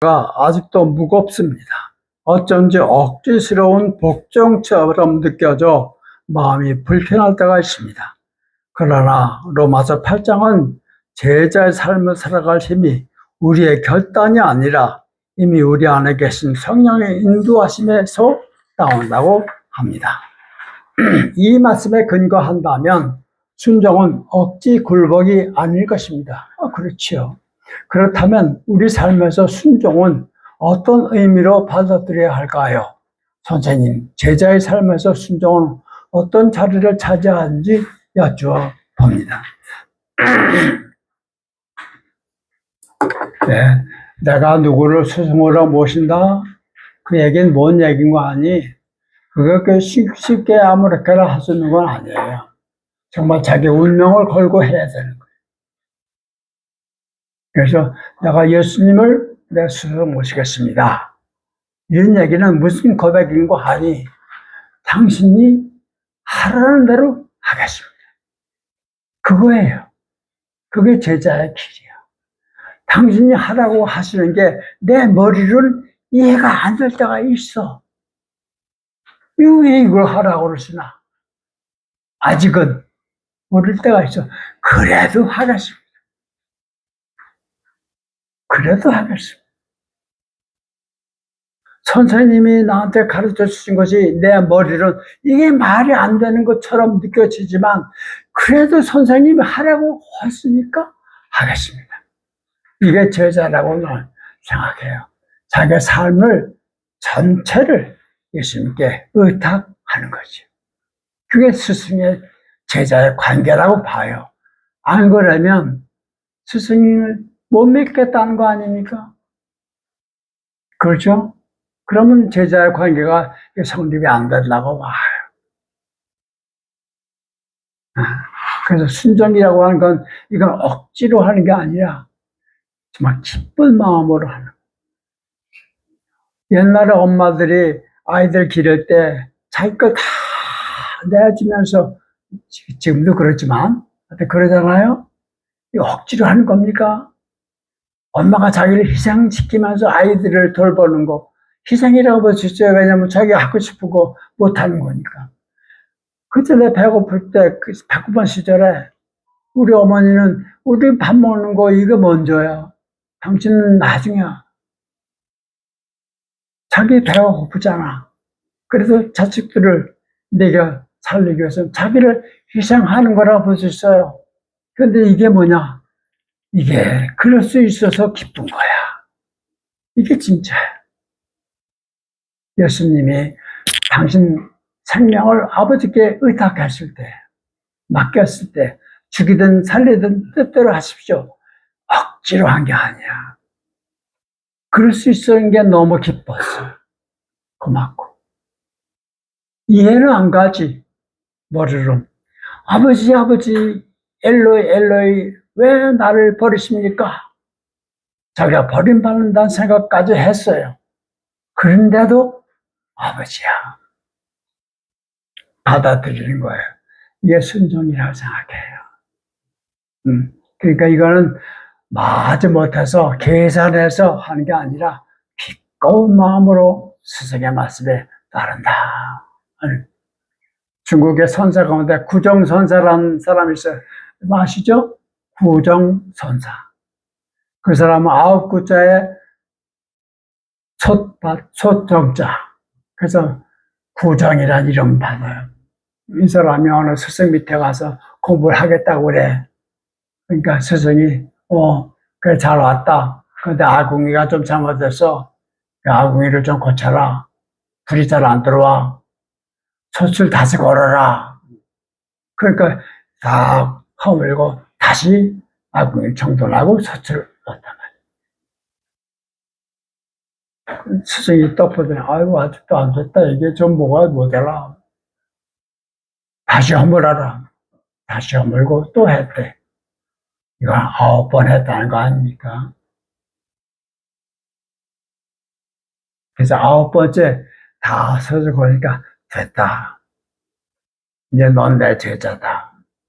가 아직도 무겁습니다. 어쩐지 억지스러운 복종처럼 느껴져 마음이 불편할 때가 있습니다. 그러나 로마서 8장은 제자의 삶을 살아갈 힘이 우리의 결단이 아니라 이미 우리 안에 계신 성령의 인도하심에서 나온다고 합니다. 이 말씀에 근거한다면 순종은 억지 굴복이 아닐 것입니다. 아, 그렇지요. 그렇다면 우리 삶에서 순종은 어떤 의미로 받아들여야 할까요? 선생님, 제자의 삶에서 순종은 어떤 자리를 차지하는지 여쭈어 봅니다. 네, 내가 누구를 스승으로 모신다? 그 얘기는 뭔 얘기인 거 아니? 그거 그 쉽- 쉽게 아무렇게나 할 수 있는 건 아니에요. 정말 자기 운명을 걸고 해야 되는 거예요. 그래서 내가 예수님을 내 스스로 모시겠습니다. 이런 얘기는 무슨 고백인 거 아니? 당신이 하라는 대로 하겠습니다. 그거예요. 그게 제자의 길이야. 당신이 하라고 하시는 게 내 머리를 이해가 안 될 때가 있어. 왜 이걸 하라고 그러시나? 아직은 모를 때가 있어. 그래도 하겠습니다. 그래도 하겠습니다. 선생님이 나한테 가르쳐 주신 것이 내 머리는 이게 말이 안 되는 것처럼 느껴지지만 그래도 선생님이 하라고 했으니까 하겠습니다. 이게 제자라고 는 생각해요. 자기 삶을 전체를 예수님께 의탁하는 거죠. 그게 스승의 제자의 관계라고 봐요. 안 그러면 스승님을 못 믿겠다는 거 아닙니까? 그렇죠? 그러면 제자의 관계가 성립이 안 된다고 봐요. 아, 그래서 순종이라고 하는 건 이건 억지로 하는 게 아니라 정말 기쁜 마음으로 하는. 거예요. 옛날에 엄마들이 아이들 기를 때 자기 거다 내주면서 지- 지금도 그렇지만 그러잖아요. 이 억지로 하는 겁니까? 엄마가 자기를 희생시키면서 아이들을 돌보는 거 희생이라고 볼수 있어요. 왜냐면 자기가 하고 싶은 거 못하는 거니까. 그때 내 배고플 때, 그 배고픈 시절에 우리 어머니는 우리 밥 먹는 거 이거 먼저야. 당신은 나중이야. 자기 배가 고프잖아. 그래서 자식들을 내가 살리기 위해서 자기를 희생하는 거라고 볼수 있어요. 근데 이게 뭐냐? 이게 그럴 수 있어서 기쁜 거야. 이게 진짜야. 예수님이 당신 생명을 아버지께 의탁했을 때, 맡겼을 때, 죽이든 살리든 뜻대로 하십시오. 억지로 한 게 아니야. 그럴 수 있었는 게 너무 기뻤어. 고맙고. 이해는 안 가지. 머리로. 아버지, 아버지, 엘로이, 엘로이, 왜 나를 버리십니까? 자기가 버림받는다는 생각까지 했어요. 그런데도 아버지야. 받아들이는 거예요. 이게 순종이라고 생각해요. 음, 그러니까 이거는 마지 못해서 계산해서 하는 게 아니라 기꺼운 마음으로 스승의 말씀에 따른다. 하는. 중국의 선사 가운데 구정선사라는 사람이 있어요. 뭐 아시죠? 구정선사. 그 사람은 아홉 구자에 솥밭, 솥정자. 그래서 구정이란 이름 받아요. 이 사람이 어느 스승 밑에 가서 공부를 하겠다고 그래. 그러니까 스승이, 어, 그래, 잘 왔다. 근데 아궁이가 좀그 아궁이를 좀 고쳐라. 불이 잘 안 들어와. 솥을 다시 걸어라. 그러니까 다 허물고 다시 아궁이 정돈하고 솥을 넣었단 말이야. 스승이 떡 보더니, 아이고, 아직도 안 됐다. 이게 좀 뭐가 모자라. 다시 허물어라. 다시 허물고 또 했대. 이거 아홉 번 했다는 거 아닙니까? 그래서 아홉 번째 다 서서 보니까 됐다. 이제 넌 내 제자다.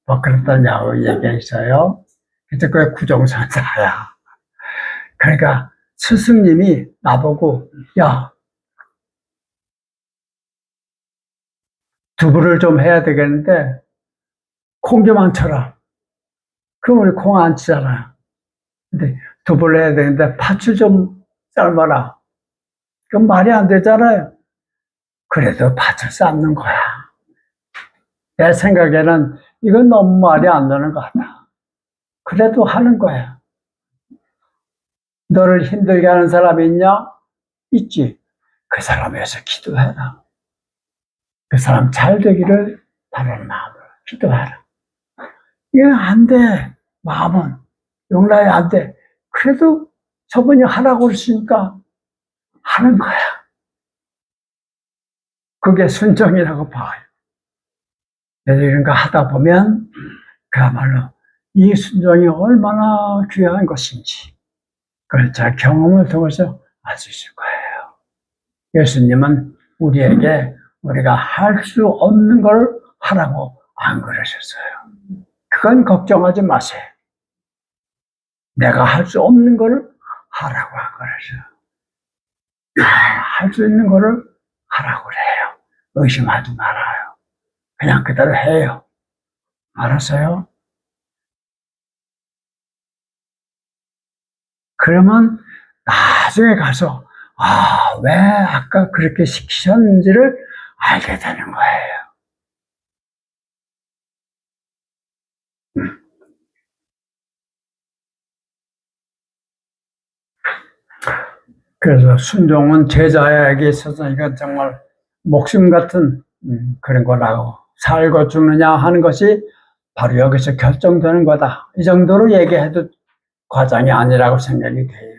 뭐 그랬더냐고 얘기했어요. 그래서 그게 구정선사야. 그러니까 스승님이 나보고, 야, 두부를 좀 해야 되겠는데, 콩 좀 안 쳐라. 그럼 우리 콩 안 치잖아요. 근데 두부를 해야 되는데, 팥을 좀 삶아라. 그건 말이 안 되잖아요. 그래도 팥을 삶는 거야. 내 생각에는 이건 너무 말이 안 되는 것 같다. 그래도 하는 거야. 너를 힘들게 하는 사람이 있냐? 있지. 그 사람 위해서 기도해라. 그 사람 잘 되기를 바라는 마음으로 기도해라. 이건 안 돼. 마음은. 용납이 안 돼. 그래도 저분이 하라고 그러시니까 하는 거야. 그게 순종이라고 봐요. 이런 거 하다 보면 그야말로 이 순종이 얼마나 귀한 것인지 그걸 잘 경험을 통해서 알 수 있을 거예요. 예수님은 우리에게 우리가 할 수 없는 걸 하라고 안 그러셨어요. 그건 걱정하지 마세요. 내가 할 수 없는 걸 하라고 안 그러셔. 할수 있는 거를 하라고 그래요. 의심하지 말아요. 그냥 그대로 해요. 알았어요? 그러면 나중에 가서, 아, 왜 아까 그렇게 시키셨는지를 알게 되는 거예요. 음. 그래서 순종은 제자에게 있어서 이건 정말 목숨 같은 음, 그런 거라고 살고 죽느냐 하는 것이 바로 여기서 결정되는 거다. 이 정도로 얘기해도 과장이 아니라고 생각이 돼요.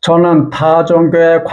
저는 타 종교의